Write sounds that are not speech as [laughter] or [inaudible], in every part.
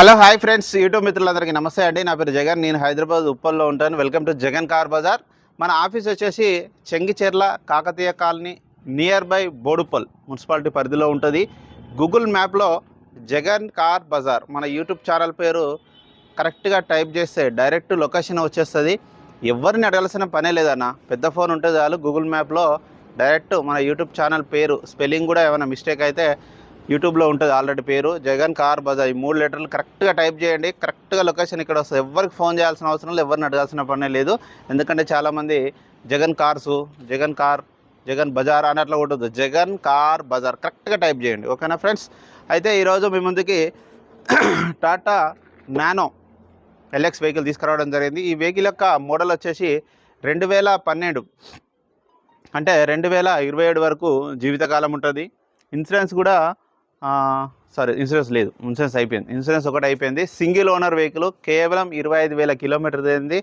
Hello hi friends. YouTube మిత్రులందరికీ నమస్తే అండి. నా పేరు జగన్. నేను హైదరాబాద్ ఉప్పల్లో ఉంటాను. Welcome to Jagan car bazaar. మన ఆఫీస్ వచ్చేసి Chengicherla Kakatiya colony near by Boduppal municipality పరిధిలో ఉంటుంది. గూగుల్ మ్యాప్లో జగన్ కార్ బజార్ మన యూట్యూబ్ ఛానల్ పేరు కరెక్ట్గా టైప్ చేస్తే డైరెక్ట్ లొకేషన్ వచ్చేస్తుంది. ఎవరిని అడగాల్సిన పనే లేదన్న పెద్ద ఫోన్ ఉంటే చాలు గూగుల్ మ్యాప్లో డైరెక్ట్ మన యూట్యూబ్ ఛానల్ పేరు స్పెల్లింగ్ కూడా ఏమైనా మిస్టేక్ అయితే యూట్యూబ్లో ఉంటుంది ఆల్రెడీ పేరు. జగన్ కార్ బజార్. ఈ మూడు లెటర్లు కరెక్ట్గా టైప్ చేయండి. కరెక్ట్గా లొకేషన్ ఇక్కడ వస్తుంది. ఎవరికి ఫోన్ చేయాల్సిన అవసరం లేదు. ఎవరిని అడగాల్సిన పనే లేదు. ఎందుకంటే చాలామంది జగన్ కార్సు జగన్ కార్ జగన్ బజార్ అన్నట్లు ఉంటుంది జగన్ కార్ బజార్ కరెక్ట్గా టైప్ చేయండి. ఓకేనా ఫ్రెండ్స్? అయితే ఈరోజు మీ ముందుకి [clears throat] టాటా నానో ఎల్ఎక్స్ వెహికల్ తీసుకురావడం జరిగింది. ఈ వెహికల్ యొక్క మోడల్ వచ్చేసి రెండు వేల పన్నెండు. అంటే రెండు వేల ఇరవై ఏడు వరకు జీవితకాలం ఉంటుంది. ఇన్సూరెన్స్ కూడా సారీ ఇన్సూరెన్స్ లేదు. ఇన్సూరెన్స్ అయిపోయింది. ఇన్సూరెన్స్ ఒకటి అయిపోయింది. సింగిల్ ఓనర్ వెహికల్ కేవలం ఇరవై ఐదు వేల కిలోమీటర్ అయింది.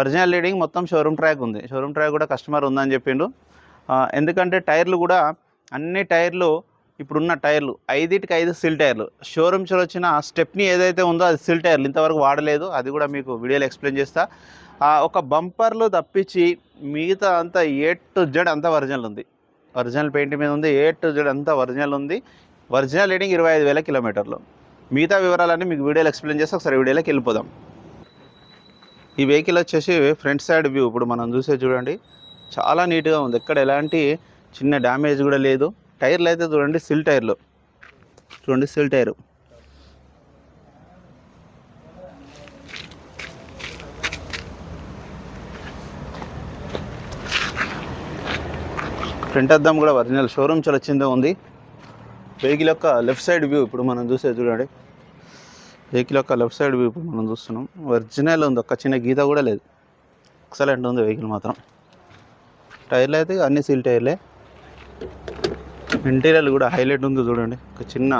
ఒరిజినల్ లీడింగ్ మొత్తం షోరూమ్ ట్రాక్ ఉంది. షోరూమ్ ట్రాక్ కూడా కస్టమర్ ఉందని చెప్పిండు. ఎందుకంటే టైర్లు కూడా అన్ని టైర్లు ఇప్పుడున్న టైర్లు ఐదింటికి ఐదు సిల్ టైర్లు. షోరూమ్ నుంచి వచ్చిన స్టెప్ని ఏదైతే ఉందో అది సిల్ టైర్లు. ఇంతవరకు వాడలేదు. అది కూడా మీకు వీడియోలో ఎక్స్ప్లెయిన్ చేస్తా. ఒక బంపర్లు తప్పించి మిగతా అంతా ఏ టు జెడ్ అంతా ఒరిజినల్ ఉంది. ఒరిజినల్ పెయింట్ మీద ఉంది. ఏ టు జెడ్ అంతా ఒరిజినల్ ఉంది. ఒరిజినల్ రీడింగ్ ఇరవై ఐదు వేల కిలోమీటర్లు. మిగతా వివరాలన్నీ మీకు వీడియోలో ఎక్స్ప్లెయిన్ చేస్తే ఒకసారి వీడియోలోకి వెళ్ళిపోదాం. ఈ వెహికల్ వచ్చేసి ఫ్రంట్ సైడ్ వ్యూ. ఇప్పుడు మనం చూసే చూడండి చాలా నీట్గా ఉంది. ఎక్కడ ఎలాంటి చిన్న డ్యామేజ్ కూడా లేదు. టైర్లు అయితే చూడండి సిల్ టైర్లు. చూడండి సిల్ టైరు. ఫ్రంట్ అద్దం కూడా ఒరిజినల్. షోరూమ్ చాలా వచ్చిందే ఉంది. వెహికల్ యొక్క లెఫ్ట్ సైడ్ వ్యూ ఇప్పుడు మనం చూసే చూడండి. వెహికల్ యొక్క లెఫ్ట్ సైడ్ వ్యూ ఇప్పుడు మనం చూస్తున్నాం. ఒరిజినల్ ఉంది. ఒక్క చిన్న గీత కూడా లేదు. ఎక్సలెంట్ ఉంది వెహికల్ మాత్రం. టైర్లు అయితే అన్ని సీల్ టైర్లే ఇంటీరియర్ కూడా హైలైట్ ఉంది చూడండి. ఒక చిన్న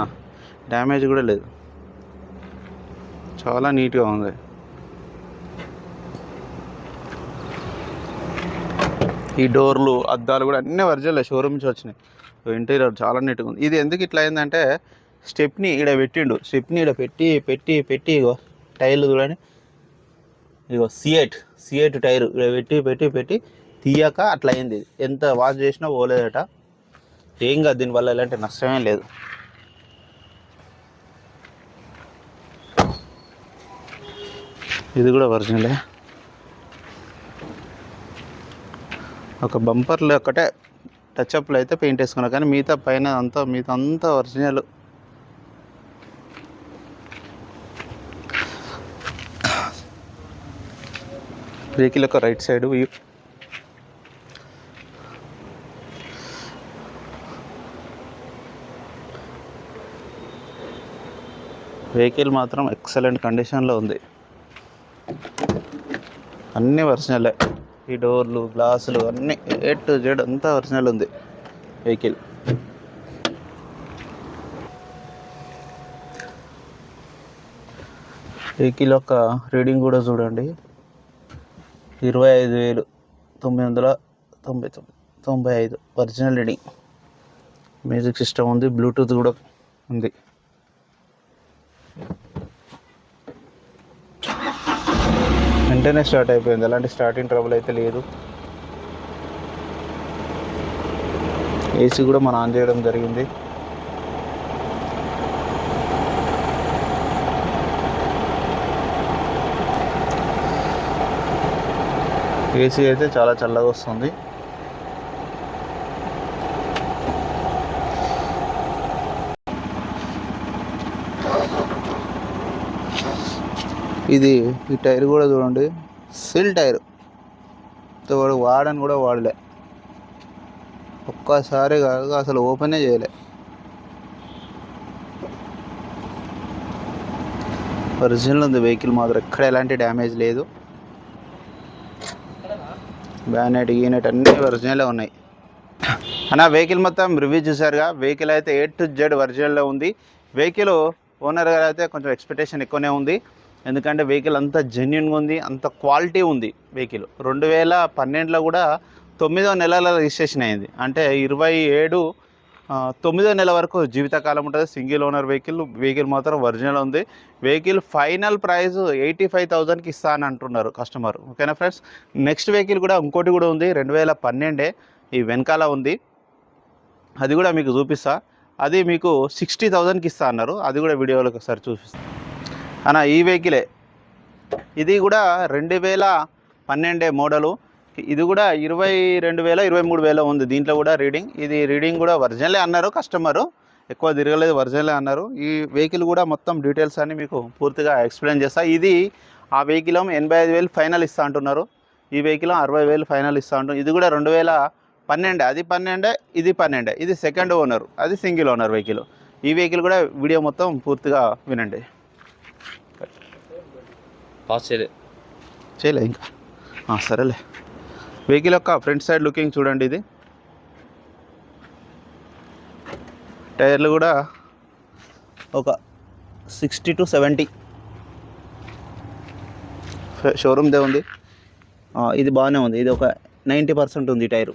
డ్యామేజ్ కూడా లేదు. చాలా నీట్గా ఉంది. ఈ డోర్లు అద్దాలు కూడా అన్నీ ఒరిజినల్ షోరూమ్ నుంచి వచ్చినాయి. ఇంటీరియర్ చాలా నీట్గా ఉంది. ఇది ఎందుకు ఇట్లా అయిందంటే స్టెప్ని ఇక్కడ పెట్టిండు. స్టెప్ని ఇక్కడ పెట్టి పెట్టి పెట్టి ఇగో టైర్లు చూడండి. ఇగో సిఎట్ సిఎట్ టైర్ ఇక్కడ పెట్టి పెట్టి పెట్టి తీయక అట్లా అయింది ఇది. ఎంత వాష్ చేసినా పోలేదట. ఏం కాదు దీనివల్ల ఎలాంటి నష్టమే లేదు. ఇది కూడా ఒరిజినలే ఒక బంపర్లు ఒక్కటే టచ్అప్లు అయితే పెయింట్ వేసుకున్నా కానీ మిగతా పైన అంతా మిగతా అంతా ఒరిజినల్ వెహికల్ యొక్క రైట్ సైడ్ వ్యూ వెహికల్ మాత్రం ఎక్సలెంట్ కండిషన్లో ఉంది. అన్నీ ఒరిజినలే ఈ డోర్లు గ్లాసులు అన్నీ ఏ టు జెడ్ అంతా ఒరిజినల్ ఉంది. వెహికల్ వెహికల్ యొక్క రీడింగ్ కూడా చూడండి. ఇరవై ఐదు వేలు తొమ్మిది వందల తొంభై తొమ్మిది తొంభై ఐదు ఒరిజినల్ రీడింగ్ మ్యూజిక్ సిస్టమ్ ఉంది బ్లూటూత్ కూడా ఉంది. వెంటనే స్టార్ట్ అయిపోయింది. ఎలాంటి స్టార్టింగ్ ట్రబుల్ అయితే లేదు. ఏసీ కూడా మనం ఆన్ చేయడం జరిగింది. ఏసీ అయితే చాలా చల్లగా వస్తుంది. ఇది ఈ టైర్ కూడా చూడండి. సిల్ టైర్. ఇంత వాడు వాడని కూడా వాడలే. ఒక్కసారి కాదు అసలు ఓపెనే చేయలే. ఒరిజినల్ ఉంది వెహికల్ మాత్రం. ఎక్కడ ఎలాంటి డ్యామేజ్ లేదు. బ్యానెట్ గీనెట్ అన్నీ ఒరిజినలే ఉన్నాయి. అన్న వెహికల్ మొత్తం రివ్యూ చూసారుగా వెహికల్ అయితే ఏ టు జెడ్ ఒరిజినల్లో ఉంది. వెహికల్ ఓనర్ గారు అయితే కొంచెం ఎక్స్పెక్టేషన్ ఎక్కువనే ఉంది. ఎందుకంటే వెహికల్ అంత జెన్యున్గా ఉంది అంత క్వాలిటీ ఉంది వెహికల్. రెండు వేల పన్నెండులో కూడా తొమ్మిదో నెలల రిజిస్ట్రేషన్ అయింది. అంటే ఇరవై ఏడు తొమ్మిదో నెల వరకు జీవితకాలం ఉంటుంది. సింగిల్ ఓనర్ వెహికల్ వెహికల్ మాత్రం ఒరిజినల్ ఉంది. Vehicle final price eighty five థౌజండ్కి ఇస్తా అని అంటున్నారు కస్టమర్ ఓకేనా ఫ్రెండ్స్ నెక్స్ట్ వెహికల్ కూడా ఇంకోటి కూడా ఉంది. రెండు వేల పన్నెండే ఈ వెనకాల ఉంది. అది కూడా మీకు చూపిస్తా. అది మీకు సిక్స్టీ థౌజండ్కి ఇస్తా అన్నారు. అది కూడా వీడియోలకు ఒకసారి చూపిస్తాను అన్న ఈ వెహికలే. ఇది కూడా రెండు వేల పన్నెండే మోడలు. ఇది కూడా ఇరవై రెండు వేల ఇరవై మూడు వేల ఉంది. దీంట్లో కూడా రీడింగ్. ఇది రీడింగ్ కూడా ఒరిజినలే అన్నారు కస్టమరు. ఎక్కువ తిరగలేదు ఒరిజినలే అన్నారు. ఈ వెహికల్ కూడా మొత్తం డీటెయిల్స్ అన్ని మీకు పూర్తిగా ఎక్స్ప్లెయిన్ చేస్తా. ఇది ఆ వెహికల్ ఎనభై ఐదు వేలు ఫైనల్ ఇస్తా అంటున్నారు. ఈ వెహికల్ అరవై వేలు ఫైనల్ ఇస్తా అంటున్నారు ఇది కూడా రెండు వేల పన్నెండే. అది పన్నెండే ఇది పన్నెండే. ఇది సెకండ్ ఓనర్. అది సింగిల్ ఓనర్ వెహికల్. ఈ వెహికల్ కూడా వీడియో మొత్తం పూర్తిగా వినండి. పాస్ చేయలే. చేయలే ఇంకా. సరేలే. వెహికల్ యొక్క ఫ్రంట్ సైడ్ లుకింగ్ చూడండి ఇది. టైర్లు కూడా ఒక సిక్స్టీ టు సెవెంటీ. షోరూమ్దే ఉంది. ఇది బాగానే ఉంది. ఇది ఒక నైంటీ పర్సెంట్ ఉంది టైరు.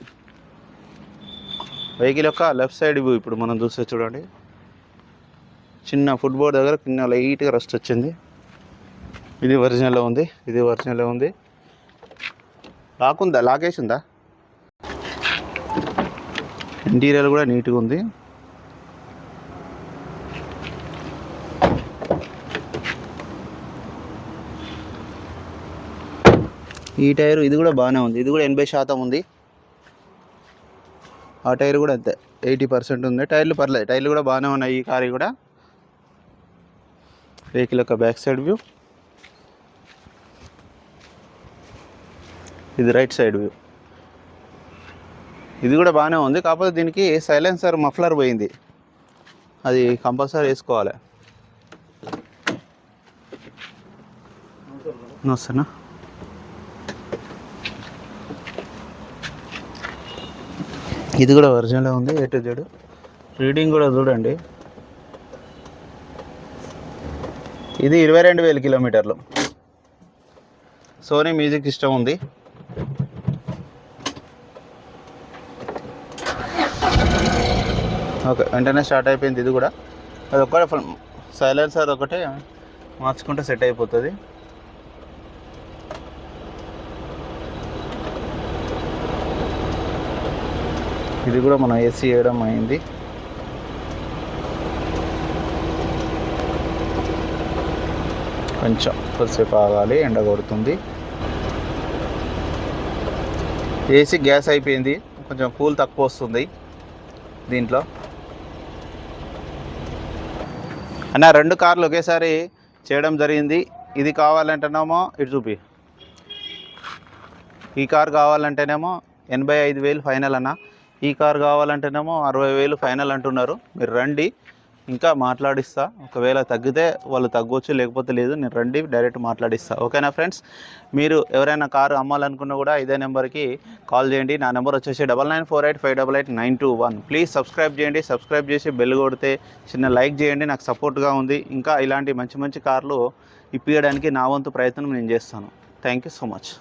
వెహికల్ యొక్క లెఫ్ట్ సైడ్ ఇప్పుడు మనం చూస్తే చూడండి. చిన్న ఫుట్బోర్డ్ దగ్గర చిన్న లైట్గా రస్ట్ వచ్చింది. ఇది ఒరిజినల్లో ఉంది ఇది ఒరిజినల్లో ఉంది. లాక్ ఉందా లాకేసి ఉందా ఇంటీరియర్ కూడా నీట్గా ఉంది. ఈ టైర్ ఇది కూడా బాగానే ఉంది. ఇది కూడా ఎనభై శాతం ఉంది. ఆ టైర్ కూడా అంతే ఎయిటీ పర్సెంట్ ఉంది. టైర్లు పర్లేదు టైర్లు కూడా బాగానే ఉన్నాయి ఈ కారు కూడా. వెహికల్ యొక్క బ్యాక్ సైడ్ వ్యూ ఇది రైట్ సైడ్ వ్యూ ఇది కూడా బాగానే ఉంది కాకపోతే దీనికి సైలెన్సర్ మఫ్లర్ పోయింది. అది కంపల్సరీ వేసుకోవాలి. వస్తున్నా ఇది కూడా ఒరిజినల్ ఉంది ఏ టు రీడింగ్ కూడా చూడండి. ఇది ఇరవై రెండు వేల కిలోమీటర్లు. సోనీ మ్యూజిక్ ఇష్టం ఉంది. ఓకే వెంటనే స్టార్ట్ అయిపోయింది ఇది కూడా. అది ఒక్కటే సైలెన్సర్ ఒకటే మార్చుకుంటే సెట్ అయిపోతుంది. ఇది కూడా మనం ఏసీ వేయడం అయింది. కొంచెం కొద్దిసేపు ఆగాలి ఎండ కొడుతుంది. ఏసీ గ్యాస్ అయిపోయింది. కొంచెం కూల్ తక్కువ వస్తుంది దీంట్లో. అన్న రెండు కార్లు ఒకేసారి చేయడం జరిగింది. ఇది కావాలంటేనేమో ఇటు చూపి. ఈ కార్ కావాలంటేనేమో ఎనభై ఐదు వేలు ఫైనల్ అన్న. ఈ కార్ కావాలంటేనేమో అరవై వేలు ఫైనల్ అంటున్నారు. మీరు రండి. ఇంకా మాట్లాడిస్తా. ఒకవేళ తగ్గితే వాళ్ళు తగ్గొచ్చు లేకపోతే లేదు నేను రండి డైరెక్ట్ మాట్లాడిస్తా. ఓకేనా ఫ్రెండ్స్? మీరు ఎవరైనా కారు అమ్మాలనుకున్నా కూడా ఇదే నెంబర్కి కాల్ చేయండి. నా నెంబర్ వచ్చేసి double nine four eight five double eight nine two one please subscribe చేయండి. సబ్స్క్రైబ్ చేసి బెల్ కొడితే చిన్న లైక్ చేయండి. నాకు సపోర్ట్గా ఉంది. ఇంకా ఇలాంటి మంచి మంచి కార్లు ఇప్పించడానికి నా వంతు ప్రయత్నం నేను చేస్తాను. Thank you so much